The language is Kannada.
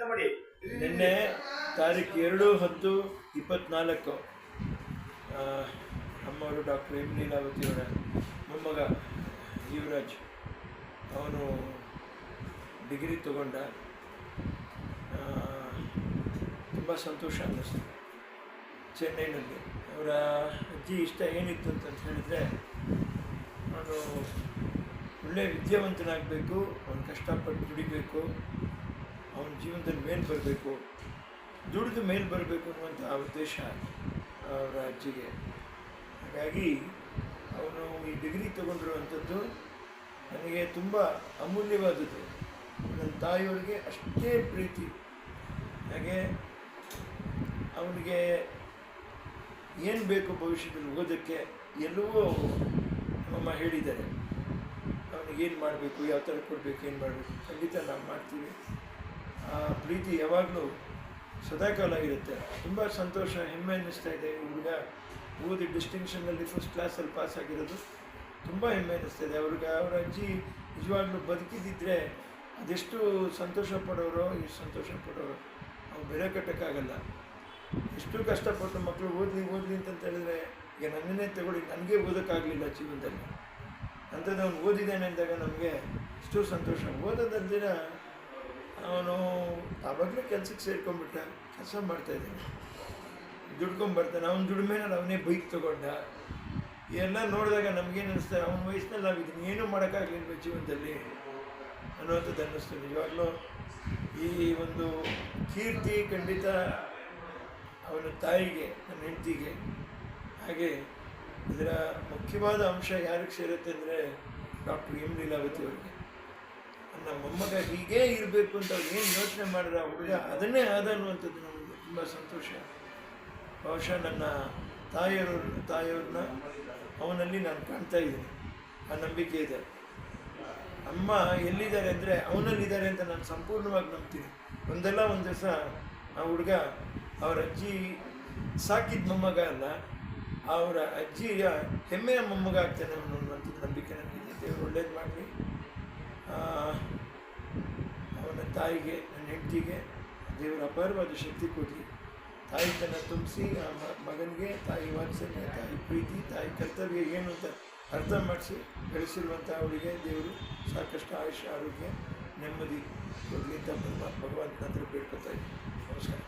ಪ್ರಯತ್ನ ಮಾಡಿ. ನಿನ್ನೆ ತಾರೀಕು ಎರಡು ಹತ್ತು ಇಪ್ಪತ್ನಾಲ್ಕು ನಮ್ಮವರು ಡಾಕ್ಟರ್ ಎಂ ಲೀಲಾವತಿಯವರ ಮೊಮ್ಮಗ ಯುವರಾಜ್ ಅವನು ಡಿಗ್ರಿ ತಗೊಂಡ ತುಂಬ ಸಂತೋಷ ಅನ್ನಿಸ್ತು ಚೆನ್ನೈನಲ್ಲಿ. ಅವರ ಅಜ್ಜಿ ಇಷ್ಟ ಏನಿತ್ತು ಅಂತ ಹೇಳಿದರೆ, ಅವನು ಒಳ್ಳೆಯ ವಿದ್ಯಾವಂತನಾಗಬೇಕು, ಅವನು ಕಷ್ಟಪಟ್ಟು ದುಡಿಬೇಕು ಅವನ ಜೀವನದಲ್ಲಿ ಮೇಲೆ ಬರಬೇಕು, ದುಡಿದು ಮೇಲೆ ಬರಬೇಕು ಅನ್ನುವಂಥ ಉದ್ದೇಶ ಅವರ ಅಜ್ಜಿಗೆ. ಹಾಗಾಗಿ ಅವನು ಈ ಡಿಗ್ರಿ ತಗೊಂಡಿರುವಂಥದ್ದು ನನಗೆ ತುಂಬ ಅಮೂಲ್ಯವಾದದ್ದು. ನನ್ನ ತಾಯಿಯವರಿಗೆ ಅಷ್ಟೇ ಪ್ರೀತಿ. ಹಾಗೆ ಅವನಿಗೆ ಏನು ಬೇಕು ಭವಿಷ್ಯದಲ್ಲಿ ಓದೋಕ್ಕೆ ಎಲ್ಲವೂ ನಮ್ಮ ಹೇಳಿದ್ದಾರೆ. ಏನು ಮಾಡಬೇಕು, ಯಾವ ಥರ ಕೊಡಬೇಕು, ಏನು ಮಾಡಬೇಕು, ಖಂಡಿತ ನಾವು ಮಾಡ್ತೀವಿ. ಪ್ರೀತಿ ಯಾವಾಗಲೂ ಸದಾಕಾಲ ಇರುತ್ತೆ ತುಂಬ ಸಂತೋಷ, ಹೆಮ್ಮೆ ಅನ್ನಿಸ್ತಾ ಇದೆ. ಈ ಹುಡುಗ ಓದಿ ಡಿಸ್ಟಿಂಕ್ಷನ್ನಲ್ಲಿ ಫಸ್ಟ್ ಕ್ಲಾಸಲ್ಲಿ ಪಾಸ್ ಆಗಿರೋದು. ತುಂಬ ಹೆಮ್ಮೆ ಅನ್ನಿಸ್ತಾ ಇದೆ. ಅವ್ರಿಗೆ ಅವರ ಅಜ್ಜಿ ನಿಜವಾಗ್ಲೂ ಬದುಕಿದ್ದಿದ್ರೆ ಅದೆಷ್ಟು ಸಂತೋಷ ಪಡೋರು ಎಷ್ಟು ಸಂತೋಷ ಪಡೋರು, ಅವ್ರು ಬೆಲೆ ಕಟ್ಟೋಕ್ಕಾಗಲ್ಲ. ಎಷ್ಟು ಕಷ್ಟಪಟ್ಟು ಮಕ್ಕಳು ಓದಲಿ ಓದಲಿ ಅಂತ ಹೇಳಿದ್ರೆ, ಈಗ ನನ್ನನ್ನೇ ತಗೊಳ್ಳಿ, ನನಗೆ ಓದೋಕ್ಕಾಗಲಿಲ್ಲ ಜೀವನದಲ್ಲಿ. ಅಂಥದ್ದು ಅವ್ನು ಓದಿದ್ದಾನೆ ಅಂದಾಗ ನಮಗೆ ಎಷ್ಟು ಸಂತೋಷ. ಓದೋದಲ್ದಿರ ಅವನು ಆವಾಗಲೇ ಕೆಲಸಕ್ಕೆ ಸೇರ್ಕೊಂಡ್ಬಿಟ್ಟ ಕೆಲಸ ಮಾಡ್ತಾಯಿದ್ದಾನೆ ದುಡ್ಕೊಂಬರ್ತಾನೆ ಅವ್ನ ದುಡಿಮೆನಲ್ಲಿ ಅವನೇ ಬೈಕ್ ತೊಗೊಂಡ. ಎಲ್ಲ ನೋಡಿದಾಗ ನಮಗೇನು ಅನಿಸ್ತಾರೆ ಅವನ ವಯಸ್ಸಿನಲ್ಲಿ ನಾವು ಇದನ್ನ ಏನೂ ಮಾಡೋಕ್ಕಾಗಲಿಲ್ಲ ಜೀವನದಲ್ಲಿ ಅನ್ನೋವಂಥದ್ದು ಅನ್ನಿಸ್ತು ನಿಜವಾಗ್ಲೂ ಈ ಒಂದು ಕೀರ್ತಿ ಖಂಡಿತ ಅವನ ತಾಯಿಗೆ, ನನ್ನ ಹೆಂಡತಿಗೆ, ಹಾಗೆ ಇದರ ಮುಖ್ಯವಾದ ಅಂಶ ಯಾರಿಗೆ ಸೇರುತ್ತೆ ಅಂದರೆ ಡಾಕ್ಟರ್ ಎಂ ಲೀಲಾವತಿ ಅವರಿಗೆ. ನನ್ನ ಮೊಮ್ಮಗ ಹೀಗೇ ಇರಬೇಕು ಅಂತ ಅವ್ರು ಏನು ಯೋಚನೆ ಮಾಡಿದ್ರೆ ಹುಡುಗ ಅದನ್ನೇ ಆದ ಅನ್ನುವಂಥದ್ದು ನಮಗೆ ತುಂಬ ಸಂತೋಷ. ಬಹುಶಃ ನನ್ನ ತಾಯಿಯವ್ರ, ತಾಯಿಯವ್ರನ್ನ ಅವನಲ್ಲಿ ನಾನು ಕಾಣ್ತಾ ಇದ್ದೀನಿ. ಆ ನಂಬಿಕೆ ಇದೆ. ಅಮ್ಮ ಎಲ್ಲಿದ್ದಾರೆ ಅಂದರೆ ಅವನಲ್ಲಿದ್ದಾರೆ ಅಂತ ನಾನು ಸಂಪೂರ್ಣವಾಗಿ ನಂಬ್ತೀನಿ. ಒಂದಲ್ಲ ಒಂದು ದಿವಸ ಆ ಹುಡುಗ, ಅವರ ಅಜ್ಜಿ ಸಾಕಿದ ಮೊಮ್ಮಗ ಅಲ್ಲ, ಅವರ ಅಜ್ಜಿಯ ಹೆಮ್ಮೆಯ ಮೊಮ್ಮಗ ಆಗ್ತಾನೆ ಅನ್ನುವಂಥದ್ದು ನಂಬಿಕೆ ನನಗಿದೆ. ದೇವರು ಒಳ್ಳೇದು ಮಾಡಲಿ. ತಾಯಿಗೆ, ನನ್ನ ಹೆಂಡತಿಗೆ, ದೇವರ ಅಪಾರವಾದ ಶಕ್ತಿ ಕೊಡಲಿ ತನ್ನ ತುಂಬಿಸಿ, ಆ ಮಗನಿಗೆ, ತಾಯಿ ವಾತ್ಸಲ್ಯ, ತಾಯಿ ಪ್ರೀತಿ, ತಾಯಿ ಕರ್ತವ್ಯ ಏನು ಅಂತ ಅರ್ಥ ಮಾಡಿಸಿ ಬೆಳೆಸಿರುವಂಥ ಅವಳಿಗೆ ದೇವರು ಸಾಕಷ್ಟು ಆಯುಷ್ಯ, ಆರೋಗ್ಯ, ನೆಮ್ಮದಿ ಕೊಡಲಿ ಅಂತ ಭಗವಂತನ ಹತ್ರ ಬೇಡ್ಕೊತಾ ಇದ್ದೀನಿ. ನಮಸ್ಕಾರ.